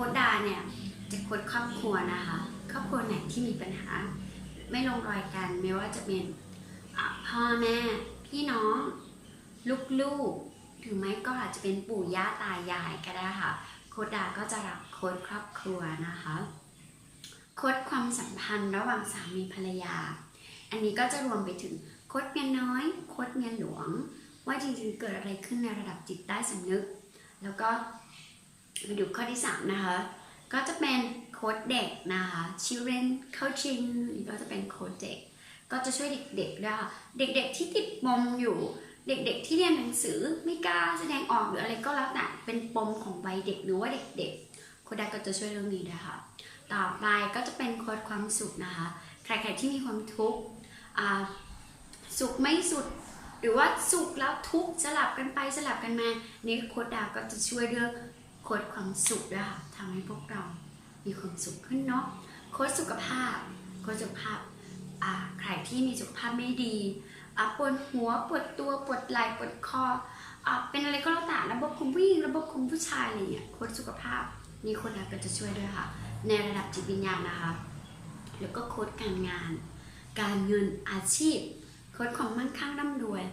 ค้ดดาเนี่ยจะโค้ดครอบครัวนะคะ ครอบครัวไหนที่มีปัญหา ไม่ลงรอยกันไม่ว่าจะเป็นพ่อแม่ พี่น้อง ลูกๆ ถึงไม่ก็อาจจะเป็นปู่ย่าตายายก็ได้ค่ะ โคดดาก็จะรับโค้ดครอบครัวนะคะ โค้ดความสัมพันธ์ระหว่างสามีภรรยา อันนี้ก็จะรวมไปถึงโค้ดเมียน้อย โค้ดเมียหลวง ว่าจริงๆเกิดอะไรขึ้นในระดับจิตใต้สำนึก แล้วก็ มาดูข้อที่ 3 นะคะ ก็จะเป็นโค้ดเด็กนะคะ children coaching ก็จะเป็นโค้ดเด็ก ก็จะช่วยเด็กๆด้วยเด็กๆที่ติดปมอยู่ เด็กๆที่เรียนหนังสือไม่กล้าแสดงออกหรืออะไรก็แล้วแต่เป็นปมของวัยเด็กหรือว่าเด็กๆโค้ดได้ก็จะช่วยเรื่องนี้ด้วยค่ะ ต่อไปก็จะเป็นโค้ดความสุขนะคะ ใครๆที่มีความทุกข์สุขไม่สุดหรือว่าสุขแล้วทุกข์สลับกันไปสลับกันมานี่โค้ดดาวก็จะช่วยเรื่อง โค้ดความสุขด้วยค่ะทำให้พวกเรามีความสุขขึ้นเนาะโค้ดสุขภาพโค้ดสุขภาพใครที่มีสุขภาพไม่ดีปวดหัวปวดตัวปวดไหล่ปวดคออเป็นอะไรก็แล้วแต่ระบบคุมผู้หญิงระบบคุมผู้ชายอะไรเงี้ยโค้ดสุขภาพนี่โค้ดดาวก็จะช่วยด้วยค่ะ ในระดับจิตวิญญาณนะคะ แล้วก็โค้ดการงาน การเงินอาชีพ โค้ดความมั่งคั่งร่ำรวย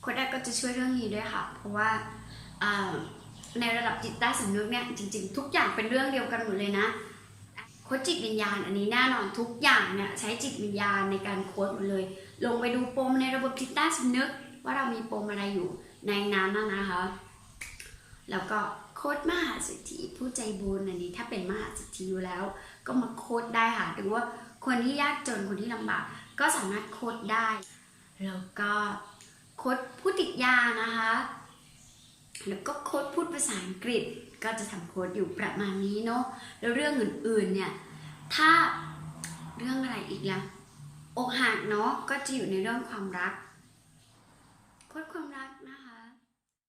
โค้ดแรกก็จะช่วยเรื่องนี้ด้วยค่ะ เพราะว่า ในระดับจิตใต้สำนึกเนี่ยจริง ๆ ทุกอย่างเป็นเรื่องเดียวกันหมดเลยนะโค้ดจิตวิญญาณอันนี้แน่นอนทุกอย่างเนี่ยใช้จิตวิญญาณในการโค้ดหมดเลย ลงไปดูปมในระบบจิตใต้สำนึก ว่าเรามีปมอะไรอยู่ในนั้นนะนะคะ แล้วก็โค้ดมหาเศรษฐีผู้ใจบุญอันนี้ ถ้าเป็นมหาเศรษฐีอยู่แล้ว ก็มาโค้ดได้ค่ะหรือว่าคนที่ยากจนคนที่ลำบากก็สามารถโค้ดได้ แล้วก็โค้ดผู้ติดยานะคะ แล้วก็โค้ดพูดภาษาอังกฤษก็จะทำโค้ดอยู่ประมาณนี้เนาะแล้วเรื่องอื่นๆเนี่ยถ้าเรื่องอะไรอีกล่ะอกหักเนาะก็จะอยู่ในเรื่องความรักโค้ดความรักนะคะ